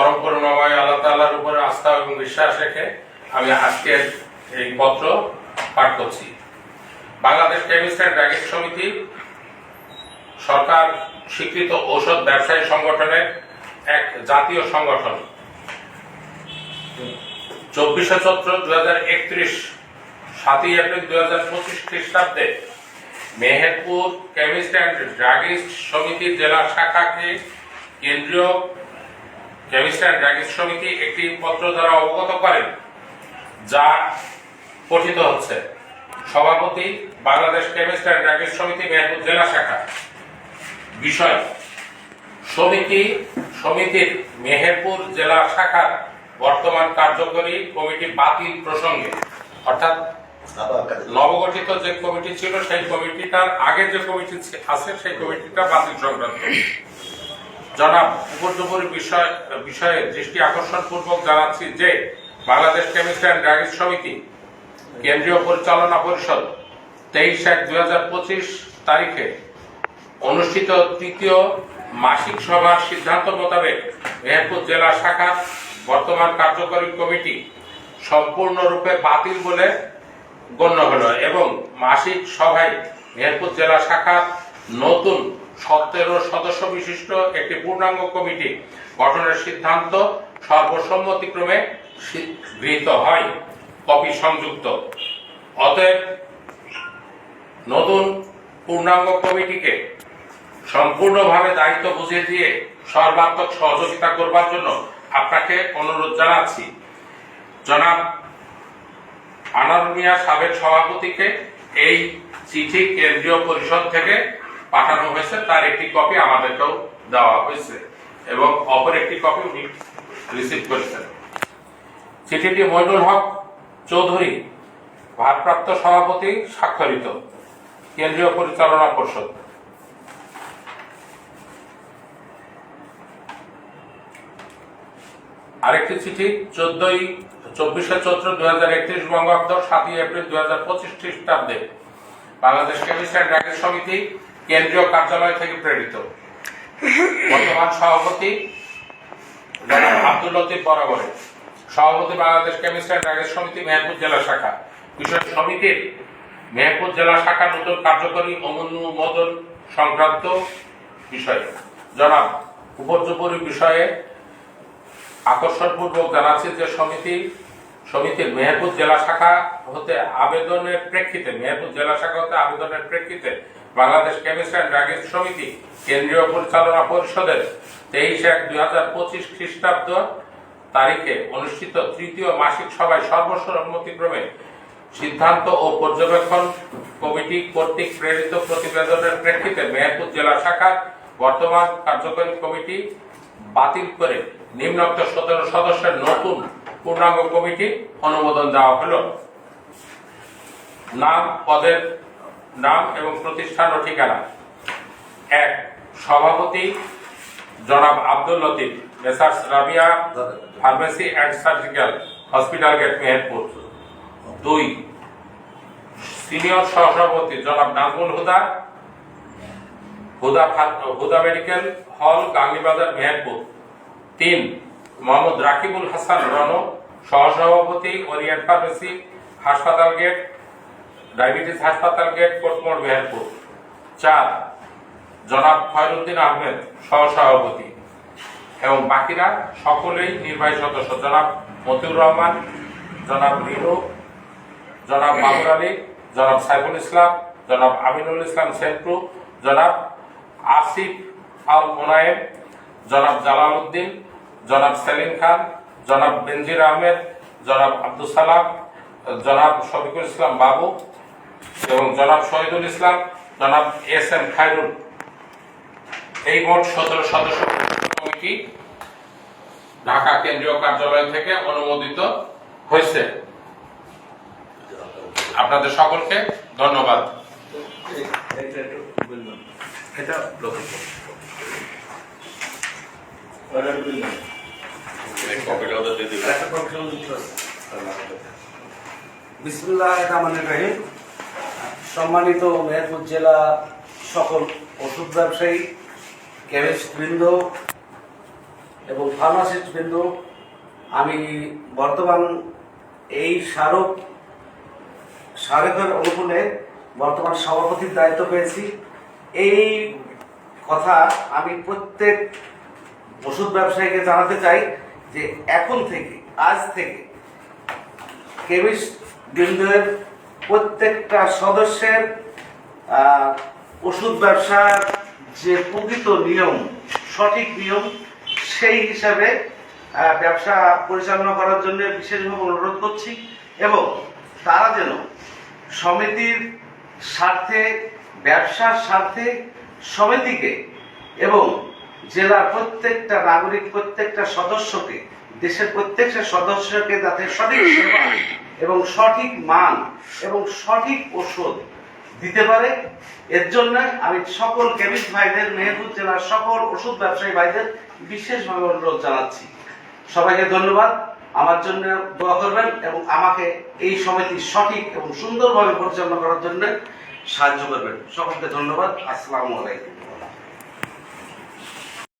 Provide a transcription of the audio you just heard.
পরম করুণাময় আল্লাহ তাআলার উপরে আস্থা এবং বিশ্বাস রেখে আমি আজকের এই পত্র পাঠ করছি। বাংলাদেশ কেমিস্ট অ্যান্ড ড্রাগিস্ট সমিতি সরকার স্বীকৃত ঔষধ ব্যবসায়ী সংগঠনের এক জাতীয় সংগঠন। চব্বিশে চৈত্র দুই হাজার একত্রিশ, সাতই এপ্রিল দুই হাজার পঁচিশ খ্রিস্টাব্দে মেহেরপুর কেমিস্ট অ্যান্ড ড্রাগিস্ট সমিতির জেলা শাখাকে কেন্দ্রীয় অ্যান্ড ড্রাগিস্ট সমিতি একটি পত্র দ্বারা অবগত করেন, যা পঠিত হচ্ছে। সভাপতি, বাংলাদেশ কেমিস্ট অ্যান্ড ড্রাগিস্ট সমিতি মেহেরপুর জেলা শাখা। বিষয়, সমিতি, সমিতির মেহেরপুর জেলা শাখার বর্তমান কার্যকরী কমিটি বাতিল প্রসঙ্গে, অর্থাৎ নবগঠিত যে কমিটি ছিল, সেই কমিটিটার আগে যে কমিটি আছে, সেই কমিটিটা বাতিল সংক্রান্ত। জনাব উপর্যুপরি বিষয়, বিষয়ে দৃষ্টি আকর্ষণ পূর্বক জানাচ্ছি যে বাংলাদেশ কেমিস্ট অ্যান্ড ড্রাগিস্ট সমিতি, কেন্দ্রীয় পরিচালনা পরিষদ, তেইশ এক দুই তারিখে অনুষ্ঠিত তৃতীয় মাসিক সভার সিদ্ধান্ত মোতাবেক মেহেরপুর জেলা শাখার বর্তমান কার্যকরী কমিটি সম্পূর্ণরূপে বাতিল বলে গণ্য হলো এবং মাসিক সভায় মেহেরপুর জেলা শাখার নতুন সতেরো সদস্য বিশিষ্ট একটি পূর্ণাঙ্গ কমিটি গঠনের সিদ্ধান্ত সর্বসম্মতিক্রমে গৃহীত হয়। কপি সংযুক্ত। অতএব নতুন পূর্ণাঙ্গ কমিটিকে সম্পূর্ণভাবে দায়িত্ব বুঝিয়ে দিয়ে সর্বাত্মক সহযোগিতা করবার জন্য আপনাকে অনুরোধ জানাচ্ছি। জনাব আনার মিয়া সাবেক সভাপতিকে এই চিঠি কেন্দ্রীয় পরিষদ থেকে পাঠানো হয়েছে, তার একটি কপি আমাদেরকেও দেওয়া হয়েছে এবং অপর একটি কপি উনি রিসিভ করেছেন। চিঠিটি মইনুল হক চৌধুরী, ভারপ্রাপ্ত সভাপতি, স্বাক্ষরিত। কেন্দ্রীয় পরিচালনা পরিষদ। আরেকটি চিঠি, চোদ্দই, চব্বিশে চৈত্র দুই হাজার একত্রিশ বঙ্গাব্দ সাতই এপ্রিল দুই হাজার পঁচিশ খ্রিস্টাব্দে। বাংলাদেশ কেমিস্ট সমিতি কেন্দ্রীয় কার্যালয় থেকে প্রেরিত। বর্তমান সভাপতি আব্দুল লতিফ বরাবরে। সভাপতি বাংলাদেশ কেমিস্ট অ্যান্ড ড্রাগের সমিতি, মেহেরপুর জেলা শাখা। বিষয় সমিতির মেহেরপুর জেলা শাখা নতুন কার্যকরী অনুমোদন সংক্রান্ত বিষয়। জনাব, উপর্যুপরি বিষয়ে আকর্ষণপূর্বক জানাচ্ছি যে সমিতি, সমিতির মেহেরপুর জেলা শাখা হতে আবেদনের প্রেক্ষিতে, মেহেরপুর জেলা শাখা হতে আবেদনের প্রেক্ষিতে বাংলাদেশ কেমিস্ট অ্যান্ড ড্রাগিস্ট সমিতি কেন্দ্রীয় পরিচালনা পরিষদের তেইশ এক দুই হাজার পঁচিশ খ্রিস্টাব্দ তারিখে অনুষ্ঠিত তৃতীয় মাসিক সভায় সর্বসম্মতিক্রমে সিদ্ধান্ত ও পর্যবেক্ষণ কমিটি কর্তৃক প্রেরিত প্রতিবেদনের প্রেক্ষিতে মেহেরপুর জেলা শাখার বর্তমান কার্যকরী কমিটি বাতিল করে নিম্নোক্ত সতেরো সদস্যের নতুন পূর্ণাঙ্গ কমিটি অনুমোদন দেওয়া হল। নাম, পদের নাম এবং প্রতিষ্ঠান ও ঠিকানা। এক, সভাপতি জনাব Abdul Latif, Messrs Rabia pharmacy and surgical hospital gate Meherpur. দুই, সিনিয়র সহসভাপতি জনাব নাজমুল হুদা হুদা হুদা মেডিকেল হল গাঙ্গিবাজার মেহেরপুর। তিন, মোহাম্মদ রাকিবুল হাসান রণ সহসভাপতি, ওরিয়েন্ট ফার্মেসি, হাসপাতাল গেট ডায়াবেটিস হাসপাতাল গেট কোটমোড় মেহেরপুর চার, জনাব খয়রুদ্দিন আহমেদ, সহসভাপতি। এবং বাকিরা সকলেই নির্বাহী সদস্য, জনাব মতিউর রহমান, জনাব রিনু, জনাব মামুর আলী, জনাব সাইফুল ইসলাম, জনাব আমিনুল ইসলাম সেন্টু, জনাব আসিফ আল মোনায়েম, জনাব জালাল উদ্দিন, জনাব সেলিম খান, জনাব বেনজির আহমেদ, জনাব আব্দুল সালাম, জনাব শফিকুল ইসলাম বাবু এবং জনাব শহীদুল ইসলাম জনাব এস এম খায়রুল এই মোট সতেরো সদস্য কমিটি ঢাকা কেন্দ্রীয় কার্যালয় থেকে অনুমোদিত হয়েছে। আপনাদের সকলকে ধন্যবাদ। এটা বিসমুল্লাহ রহমান রহিম। সম্মানিত মেহেরপুর জেলা সকল ওষুধ ব্যবসায়ী, কেমিস্ট বৃন্দ এবং ফার্মাসিস্ট বিন্দু, আমি বর্তমান এই স্মারক স্মারকের অনুকূলে বর্তমান সভাপতির দায়িত্ব পেয়েছি। এই কথা আমি প্রত্যেক ওষুধ ব্যবসায়ীকে জানাতে চাই যে এখন থেকে, আজ থেকে কেমিস্ট গিল্ডের প্রত্যেকটা সদস্যের ওষুধ ব্যবসার যে প্রকৃত নিয়ম, সঠিক নিয়ম, সেই হিসাবে ব্যবসা পরিচালনা করার জন্য বিশেষভাবে অনুরোধ করছি এবং তারা যেন সমিতির স্বার্থে, ব্যবসার স্বার্থে সমিতিকে এবং জেলার প্রত্যেকটা নাগরিক, প্রত্যেকটা সদস্যকে, দেশের প্রত্যেকটা সদস্যকে যাতে সঠিক সেবা এবং সঠিক মান এবং সঠিক ওষুধ দিতে পারে। এর জন্য আমি সকল কেমিস্ট ভাইদের, মেহেরপুর জেলার সকল ওষুধ ব্যবসায়ী ভাইদের বিশেষভাবে অনুরোধ জানাচ্ছি। সবাইকে ধন্যবাদ। আমার জন্য দোয়া করবেন এবং আমাকে এই সমিতি সঠিক এবং সুন্দরভাবে পরিচালনা করার জন্য সাহায্য করবেন। সকলকে ধন্যবাদ। আসসালামু আলাইকুম।